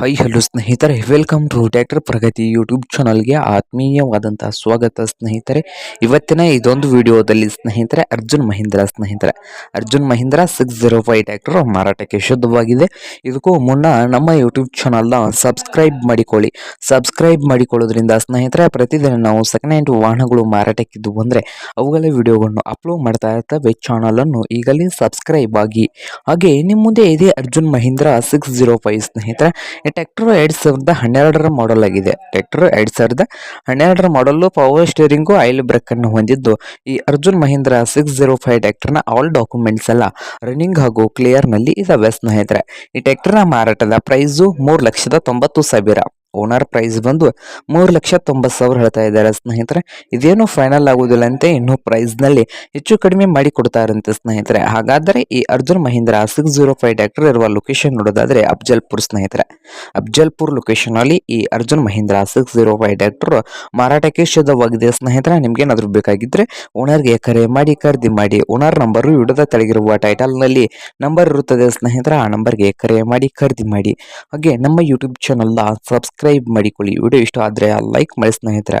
High hello ಸ್ನೇಹಿತರೆ. Welcome to tractor Pragati YouTube ಚಾನಲ್ಗೆ ಆತ್ಮೀಯವಾದಂತಹ ಸ್ವಾಗತ, ಸ್ನೇಹಿತರೆ. ಇವತ್ತಿನ ಇದೊಂದು ವಿಡಿಯೋದಲ್ಲಿ, ಸ್ನೇಹಿತರೆ, ಅರ್ಜುನ್ ಮಹೀಂದ್ರ, ಸ್ನೇಹಿತರೆ. Arjun Mahindra six zero five tractor ಮಾರಾಟಕ್ಕೆ ಶುದ್ಧವಾಗಿದೆ. ಇದಕ್ಕೂ ಮುನ್ನ ನಮ್ಮ ಯೂಟ್ಯೂಬ್ ಚಾನಲ್ನ ಸಬ್ಸ್ಕ್ರೈಬ್ ಮಾಡಿಕೊಳ್ಳಿ. ಸಬ್ಸ್ಕ್ರೈಬ್ ಮಾಡಿಕೊಳ್ಳೋದ್ರಿಂದ, ಸ್ನೇಹಿತರೆ, ಪ್ರತಿದಿನ ನಾವು ಸೆಕೆಂಡ್ ಹ್ಯಾಂಡ್ ವಾಹನಗಳು ಮಾರಾಟಕ್ಕಿದ್ದು ಬಂದರೆ, ಅವುಗಳ ವಿಡಿಯೋಗಳನ್ನು ಅಪ್ಲೋಡ್ ಮಾಡ್ತಾ ಇರ್ತವೆ. ಚಾನಲನ್ನು ಈಗಲೇ ಸಬ್ಸ್ಕ್ರೈಬ್ ಆಗಿ. ಹಾಗೆ ನಿಮ್ಮ ಮುಂದೆ ಇದೆ Arjun Mahindra six zero five ಸ್ನೇಹಿತರೆ. ಈ ಟ್ರ್ಯಾಕ್ಟರ್ ಎರಡ್ ಸಾವಿರದ ಹನ್ನೆರಡರ ಮಾಡೆಲ್ ಆಗಿದೆ. ಟ್ರ್ಯಾಕ್ಟರ್ ಎರಡ್ ಸಾವಿರದ ಹನ್ನೆರಡರ model power steering oil brake ಅನ್ನು ಹೊಂದಿದ್ದು. ಈ Arjun Mahindra six zero five ಟ್ರ್ಯಾಕ್ಟರ್ನ ಆಲ್ ಡಾಕ್ಯುಮೆಂಟ್ಸ್ ಎಲ್ಲ ರನ್ನಿಂಗ್ ಹಾಗೂ ಕ್ಲಿಯರ್ನಲ್ಲಿ ಇದಾವೆ ಸ್ನೇಹಿತರೆ. ಈ ಟ್ರ್ಯಾಕ್ಟರ್ನ ಮಾರಾಟದ ಪ್ರೈಸು ಮೂರು ಲಕ್ಷದ ತೊಂಬತ್ತು ಸಾವಿರ. ಓನರ್ ಪ್ರೈಸ್ ಬಂದು ಮೂರು ಲಕ್ಷ ತೊಂಬತ್ತು ಸಾವಿರ ಹೇಳ್ತಾ ಇದ್ದಾರೆ ಸ್ನೇಹಿತರೆ. ಇದೇನು ಫೈನಲ್ ಆಗೋದಿಲ್ಲಂತೆ, ಇನ್ನು ಪ್ರೈಸ್ನಲ್ಲಿ ಹೆಚ್ಚು ಕಡಿಮೆ ಮಾಡಿ ಕೊಡ್ತಾರಂತೆ ಸ್ನೇಹಿತರೆ. ಹಾಗಾದರೆ ಈ Arjun Mahindra six zero five tractor ಇರುವ ಲೊಕೇಶನ್ ನೋಡೋದಾದ್ರೆ ಅಫ್ಜಲ್ಪುರ್ ಸ್ನೇಹಿತರೆ. ಅಫ್ಜಲ್ಪುರ್ ಲೊಕೇಶನ್ ಅಲ್ಲಿ ಈ Arjun Mahindra six zero five tractor ಮಾರಾಟಕ್ಕೆ ಶುದ್ಧವಾಗಿದೆ ಸ್ನೇಹಿತರೆ. ನಿಮ್ಗೆ ಬೇಕಾಗಿದ್ರೆ ಓನರ್ಗೆ ಕರೆ ಮಾಡಿ, ಖರೀದಿ ಮಾಡಿ, ಓನರ್ ನಂಬರ್ ವಿಡಿಯೋದ ತೆಳಗಿರುವ ಟೈಟಲ್ನಲ್ಲಿ ನಂಬರ್ ಇರುತ್ತದೆ ಸ್ನೇಹಿತರೆ. ಆ ನಂಬರ್ಗೆ ಕರೆ ಮಾಡಿ, ಖರೀದಿ ಮಾಡಿ. ಹಾಗೆ ನಮ್ಮ ಯೂಟ್ಯೂಬ್ ಚಾನಲ್ನ ಸಬ್ಸ್ಕ್ರೈಬ್ ಮಾಡಿಕೊಳ್ಳಿ. ವಿಡಿಯೋ ಇಷ್ಟ ಆದರೆ ಲೈಕ್ ಮಾಡಿ ಸ್ನೇಹಿತರೆ.